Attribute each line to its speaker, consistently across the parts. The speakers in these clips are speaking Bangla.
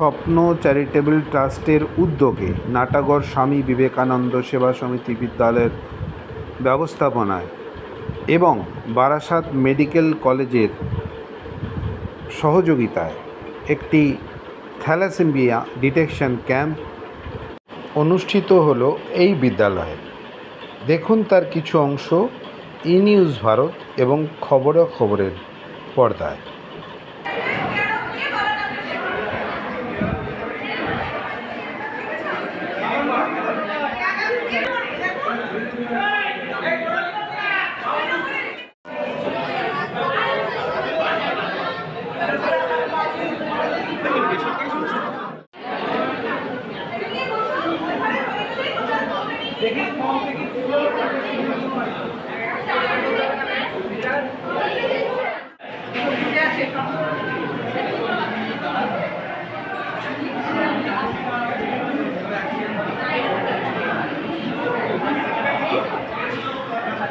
Speaker 1: স্বপ্ন চ্যারিটেবল ট্রাস্টের উদ্যোগে নাটাগড় স্বামী বিবেকানন্দ সেবা সমিতি বিদ্যালয়ের ব্যবস্থাপনায় এবং বারাসাত মেডিকেল কলেজের সহযোগিতায় একটি থ্যালাসেমিয়া ডিটেকশন ক্যাম্প অনুষ্ঠিত হলো এই বিদ্যালয়ে। দেখুন তার কিছু অংশ, ই নিউজ ভারত এবং খবরাখবরের পর্দায়।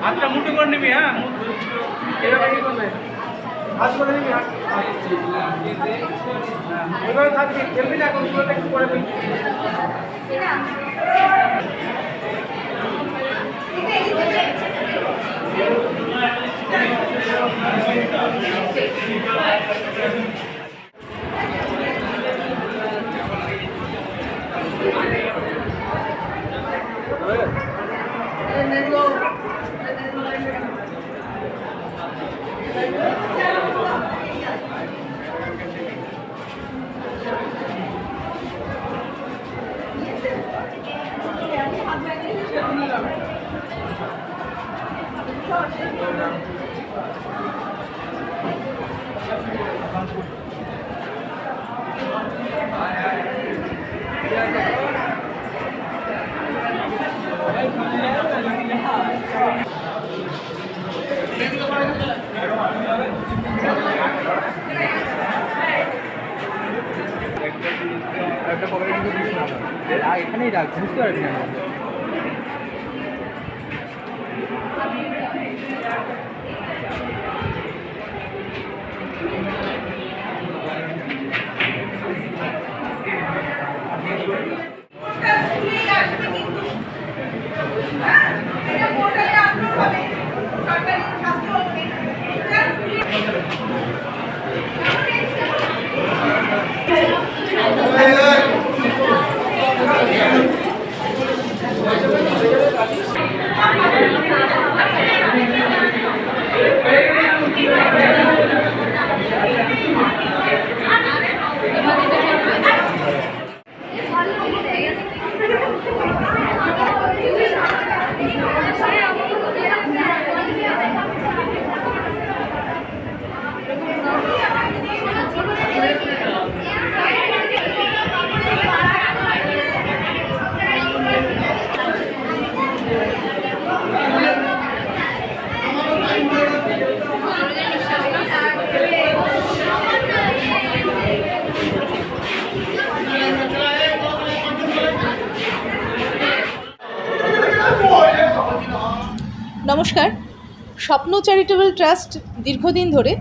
Speaker 2: হাতটা মুঠো করে নিবি হ্যাঁ? থাকবি খেলবি না এখন করে এখানেই রাখ বুঝতে পারবি না।
Speaker 3: স্বপ্ন চ্যারিটেবল ট্রাস্ট দীর্ঘদিন ধরে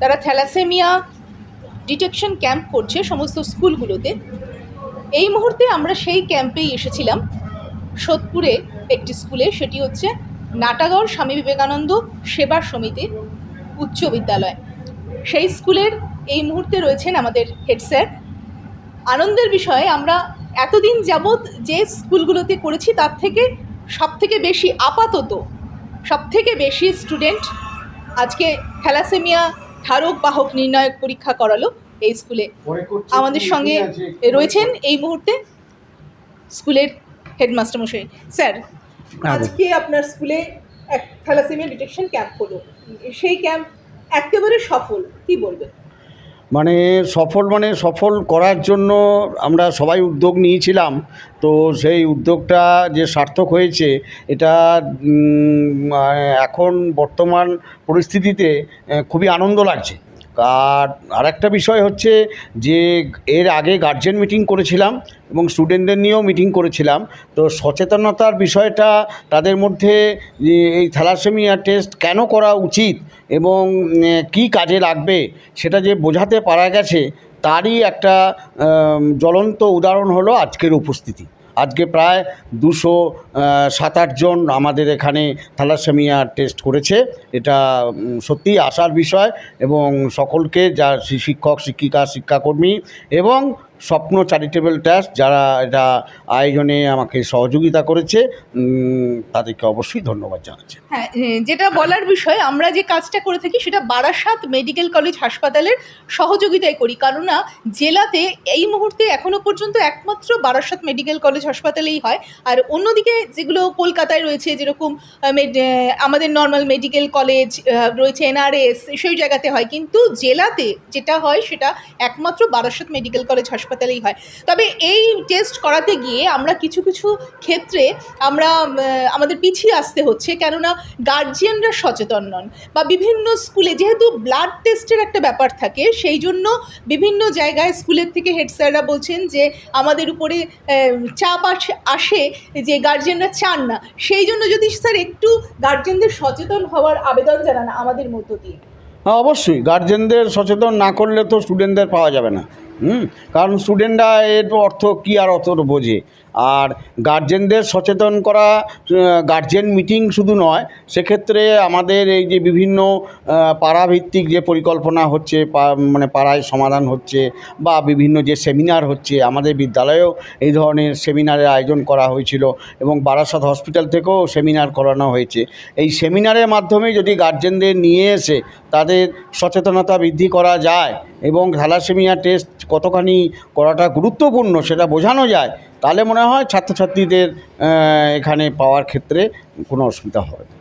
Speaker 3: তারা থ্যালাসেমিয়া ডিটেকশন ক্যাম্প করছে সমস্ত স্কুলগুলোতে। এই মুহূর্তে আমরা সেই ক্যাম্পেই এসেছিলাম। সোদপুরে একটি স্কুলে, সেটি হচ্ছে নাটাগড় স্বামী বিবেকানন্দ সেবা সমিতি উচ্চ বিদ্যালয়। সেই স্কুলের এই মুহূর্তে রয়েছেন আমাদের হেড স্যার। আনন্দের বিষয়ে, আমরা এতদিন যাবৎ যে স্কুলগুলোতে করেছি, তার থেকে সব থেকে বেশি আপাতত সব থেকে বেশি স্টুডেন্ট আজকে থ্যালাসেমিয়া ধারক বাহক নির্ণায়ক পরীক্ষা করালো এই স্কুলে। আমাদের সঙ্গে রয়েছেন এই মুহূর্তে স্কুলের হেডমাস্টার মশাই। স্যার আজকে আপনার স্কুলে এক থ্যালাসেমিয়া ডিটেকশন ক্যাম্প হলো। সেই ক্যাম্প একেবারে সফল কি বলবেন?
Speaker 4: মানে সফল মানে সফল করার জন্য আমরা সবাই উদ্যোগ নিয়েছিলাম। তো সেই উদ্যোগটা যে সার্থক হয়েছে, এটা এখন বর্তমান পরিস্থিতিতে খুবই আনন্দ লাগছে। আর আরেকটা বিষয় হচ্ছে যে এর আগে গার্জেন মিটিং করেছিলাম এবং স্টুডেন্টদের নিয়েও মিটিং করেছিলাম। তো সচেতনতার বিষয়টা তাদের মধ্যে এই থ্যালাসেমিয়া টেস্ট কেন করা উচিত এবং কি কাজে লাগবে সেটা যে বোঝাতে পারা গেছে, তারই একটা জ্বলন্ত উদাহরণ হলো আজকের উপস্থিতি। আজকে প্রায় দুশো সাত আটজন আমাদের এখানে থ্যালাসেমিয়া টেস্ট করেছে। এটা সত্যি আশার বিষয় এবং সকলকে যা শিক্ষক, শিক্ষিকা, শিক্ষাকর্মী এবং স্বপ্ন চ্যারিটেবল ট্রাস্ট যারা এটা আয়োজনে আমাকে সহযোগিতা করেছে তাদেরকে অবশ্যই ধন্যবাদ জানাচ্ছি।
Speaker 3: হ্যাঁ যেটা বলার বিষয়, আমরা যে কাজটা করে থাকি সেটা বারাসাত মেডিকেল কলেজ হাসপাতালের সহযোগিতায় করি। কারণ না জেলাতে এই মুহূর্তে এখনও পর্যন্ত একমাত্র বারাসাত মেডিকেল কলেজ হাসপাতালেই হয়। আর অন্যদিকে যেগুলো কলকাতায় রয়েছে, যেরকম আমাদের নর্মাল মেডিকেল কলেজ রয়েছে এনআরএস, সেই জায়গাতে হয়। কিন্তু জেলাতে যেটা হয় সেটা একমাত্র বারাসাত মেডিকেল কলেজ হাসপাতালেই হয়। তবে এই টেস্ট করাতে গিয়ে আমরা কিছু কিছু ক্ষেত্রে আমরা আমাদের পিছিয়ে আসতে হচ্ছে। কেননা গার্জিয়ানরা সচেতন নন বা বিভিন্ন স্কুলে যেহেতু ব্লাড টেস্টের একটা ব্যাপার থাকে, সেই জন্য বিভিন্ন জায়গায় স্কুলের থেকে হেড স্যাররা বলছেন যে, আমাদের উপরে চাপ আসে যে গার্জিয়ানরা চান না। সেই জন্য যদি স্যার একটু গার্জিয়ানদের সচেতন হওয়ার আবেদন জানান আমাদের মধ্য দিয়ে।
Speaker 4: হ্যাঁ অবশ্যই। গার্জেনদের সচেতন না করলে তো স্টুডেন্টদের পাওয়া যাবে না। হুম কারণ স্টুডেন্টরা এর অর্থ কী আর অত বোঝে? আর গার্জেনদের সচেতন করা গার্জেন মিটিং শুধু নয়, সেক্ষেত্রে আমাদের এই যে বিভিন্ন পাড়াভিত্তিক যে পরিকল্পনা হচ্ছে মানে পাড়ায় সমাধান হচ্ছে বা বিভিন্ন যে সেমিনার হচ্ছে, আমাদের বিদ্যালয়েও এই ধরনের সেমিনারের আয়োজন করা হয়েছিল এবং বারাসাত হসপিটাল থেকেও সেমিনার করানো হয়েছে। এই সেমিনারের মাধ্যমে যদি গার্জেনদের নিয়ে এসে তাদের সচেতনতা বৃদ্ধি করা যায় এবং থ্যালাসেমিয়া টেস্ট কতখানি করাটা গুরুত্বপূর্ণ সেটা বোঝানো যায় তাহলে মনে হয় ছাত্রছাত্রীদের এখানে পাওয়ার ক্ষেত্রে কোনো অসুবিধা হবে না।